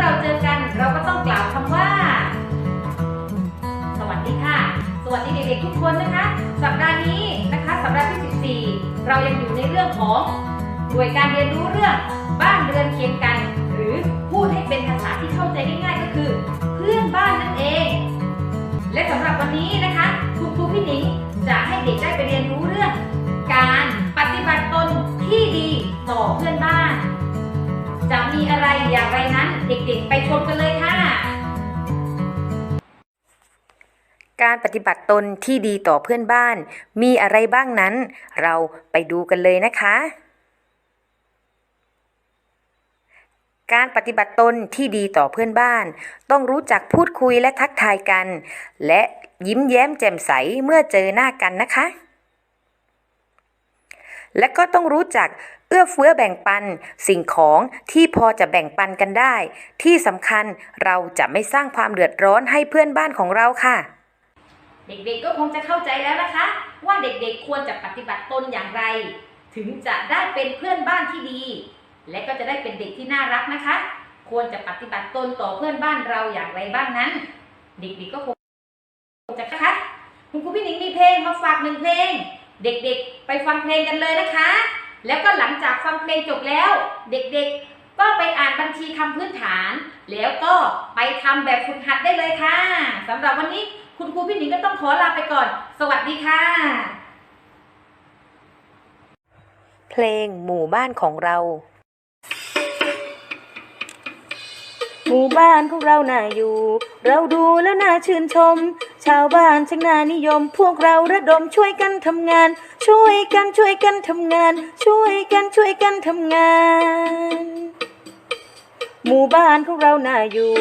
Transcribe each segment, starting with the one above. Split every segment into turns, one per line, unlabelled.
เราเจอกันเราก็ต้องกล่าวคำว่า สวัสดีค่ะ สวัสดีเด็กๆทุกคนนะคะ สัปดาห์นี้นะคะสัปดาห์ที่ 14 เรายังอยู่ในเรื่องของด้วยการเรียนรู้เรื่องบ้านเรือนเคียงกัน หรือพูดให้เป็นภาษาที่เข้าใจง่ายๆก็คือ เพื่อนบ้านนั่นเอง และสำหรับวันนี้นะคะคุณครูพี่หนิงจะให้เด็กได้ไปเรียนรู้เรื่อง การปฏิบัติตนที่ดีต่อเพื่อนบ้าน จะมีอะไรอย่างไรนะ เด็กๆ ไปชมกันเลยค่ะ
การปฏิบัติตนที่ดีต่อเพื่อนบ้าน มีอะไรบ้างนั้น เราไปดูกันเลยนะคะ การปฏิบัติตนที่ดีต่อเพื่อนบ้าน ต้องรู้จักพูดคุยและทักทายกัน และยิ้มแย้มแจ่มใสเมื่อเจอหน้ากันนะคะ และก็ต้องรู้จัก เอื้อเฟื้อแบ่งปัน สิ่งของที่พอจะแบ่งปันกันได้ ที่สำคัญเราจะไม่สร้างความเดือดร้อนให้เพื่อนบ้านของเราค่ะ
เด็กๆก็คงจะเข้าใจแล้วนะคะ ว่าเด็กๆควรจะปฏิบัติตนอย่างไร ถึงจะได้เป็นเพื่อนบ้านที่ดี และก็จะได้เป็นเด็กที่น่ารักนะคะ ควรจะปฏิบัติตนต่อเพื่อนบ้านเราอย่างไรบ้างนั้น เด็กๆก็คงจะนะคะคุณครูพี่หนิงมีเพลงมาฝากหนึ่งเพลง เด็กๆ ไปฟังเพลงกันเลยนะคะ แล้วก็หลังจากฟังเพลงจบแล้ว เด็กๆ ก็ไปอ่านบัญชีคำพื้นฐาน แล้วก็ไปทำแบบฝึกหัดได้เลยค่ะสำหรับวันนี้คุณครูพี่หนิงก็ต้องขอลาไปก่อน สวัสดีค่ะ
เพลงหมู่บ้านของเรา หมู่บ้านของเราน่าอยู่ เราดูแล้วน่าชื่นชม ชาวบ้านช่างน่านิยม พวกเราระดมช่วยกันทำงาน ช่วยกันช่วยกันทำงาน ช่วยกันช่วยกันทำงาน หมู่บ้านของเราน่าอยู่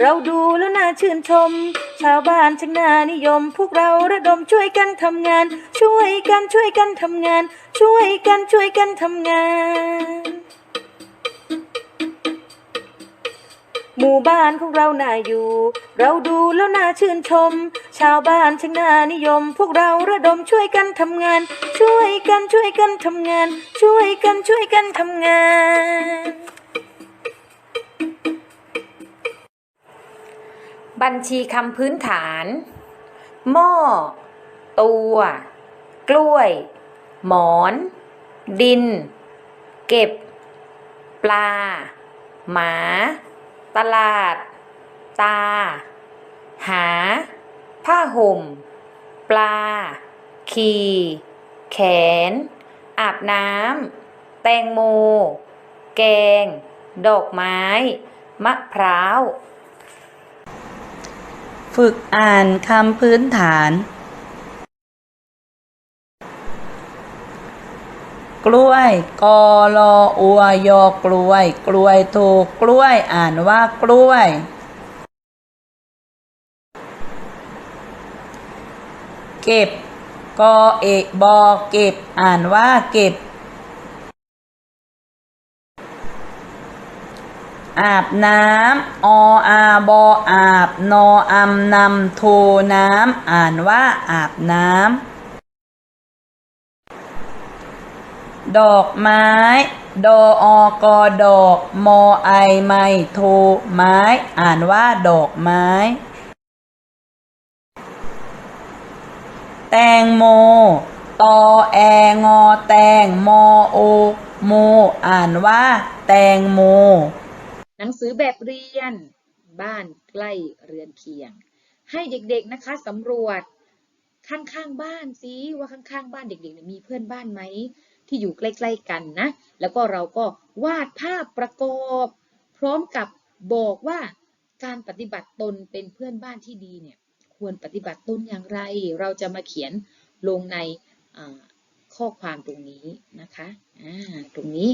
เราดูแล้วน่าชื่นชม ชาวบ้านช่างน่านิยม พวกเราระดมช่วยกันทำงาน ช่วยกันช่วยกันทำงาน ช่วยกันช่วยกันทำงาน หมู่บ้านของเราน่าอยู่ เราดูแล้วน่าชื่นชม ชาวบ้านช่างน่านิยม พวกเราระดมช่วยกันทำงาน ช่วยกันช่วยกันทำงาน ช่วยกันช่วยกันทำงาน บัญชีคำพื้นฐาน หม้อ ตัว กล้วย หมอน ดิน เก็บ ปลา หมา ตลาด ตา หา ผ้าห่ม ปลา ขี่ แขน อาบน้ำ แตงโม แกง ดอกไม้ มะพร้าว
ฝึกอ่านคำพื้นฐาน กล้วย กอลออัวยอกล้วย กล้วยถูกกล้วย อ่านว่ากล้วยเก็บ กอเอกบอเก็บ อ่านว่าเก็บ อาบน้ำ ออาบออาบ นออำนำโทน้ำ อ่านว่าอาบน้ำ ดอกไม้ ดออกอดอกมอไอไม่โทไม้ อ่านว่าดอกไม้ แตงโม ตอแองอแตงมอโอโม อ่านว่า แตงโม
หนังสือแบบเรียน บ้านใกล้เรือนเคียง ให้เด็กๆนะคะสำรวจข้างๆบ้านซิว่าข้างๆบ้านเด็กๆมีเพื่อนบ้านไหม ที่อยู่ใกล้ ๆ กันนะ แล้วก็เราก็วาดภาพประกอบ พร้อมกับบอกว่าการปฏิบัติตนเป็นเพื่อนบ้านที่ดีเนี่ยควรปฏิบัติตนอย่างไร เราจะมาเขียนลงในข้อความตรงนี้นะคะอ่าตรงนี้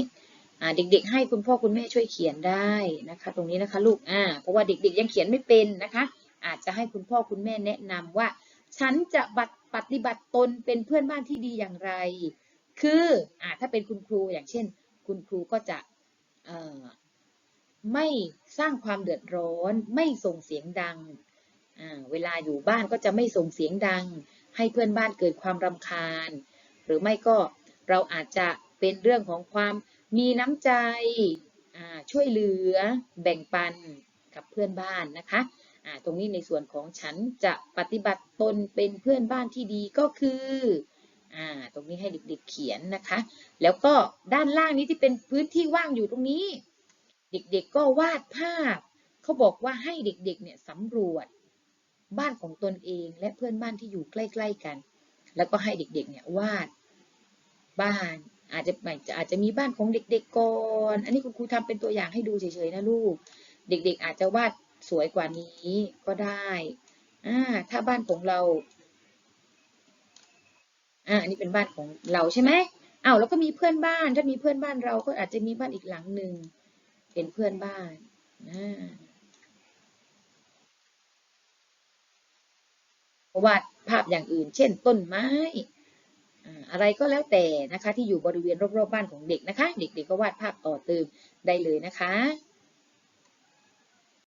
อ่าเด็กๆ ให้คุณพ่อคุณแม่ช่วยเขียนได้นะคะ ตรงนี้นะคะลูกอ่าเพราะว่าเด็กๆยังเขียนไม่เป็นนะคะ อาจจะให้คุณพ่อคุณแม่แนะนำว่า ฉันจะปฏิบัติตนเป็นเพื่อนบ้านที่ดีอย่างไร คืออถ้าเป็นคุณครูอย่างเช่น คุณครูก็จะไม่สร้างความเดือดร้อน ไม่ส่งเสียงดัง เวลาอยู่บ้านก็จะไม่ส่งเสียงดัง ให้เพื่อนบ้านเกิดความรำคาญ หรือไม่ก็เราอาจจะเป็นเรื่องของความมีน้ำใจ ช่วยเหลือ แบ่งปันกับเพื่อนบ้านนะคะ ตรงนี้ในส่วนของฉันจะปฏิบัติตนเป็นเพื่อนบ้านที่ดีก็คือ อ่าตรงนี้ให้เด็กๆเขียนนะคะ แล้วก็ด้านล่างนี้ที่เป็นพื้นที่ว่างอยู่ตรงนี้ เด็กๆก็วาดภาพ เขาบอกว่าให้เด็กๆเนี่ยสำรวจบ้านของตนเองและเพื่อนบ้านที่อยู่ใกล้ ๆกัน แล้วก็ให้เด็กๆเนี่ยวาดบ้านอาจจะไม่อาจจะมีบ้านของเด็กๆก่อน อันนี้คุณครูทำเป็นตัวอย่างให้ดูเฉยๆนะลูก เด็กๆอาจจะวาดสวยกว่านี้ก็ได้ อ่า ถ้าบ้านของเรา อ่าอันนี้เป็นบ้านของเราใช่ไหมอ้าวแล้วก็มีเพื่อนบ้าน ถ้ามีเพื่อนบ้านเราก็อาจจะมีบ้านอีกหลังหนึ่งเป็นเพื่อนบ้านอ่าวาดภาพอย่างอื่น เช่น ต้นไม้อ่าอะไรก็แล้วแต่นะคะที่อยู่บริเวณรอบๆบ้านของเด็กนะคะ เด็กๆก็วาดภาพต่อเติมได้เลยนะคะ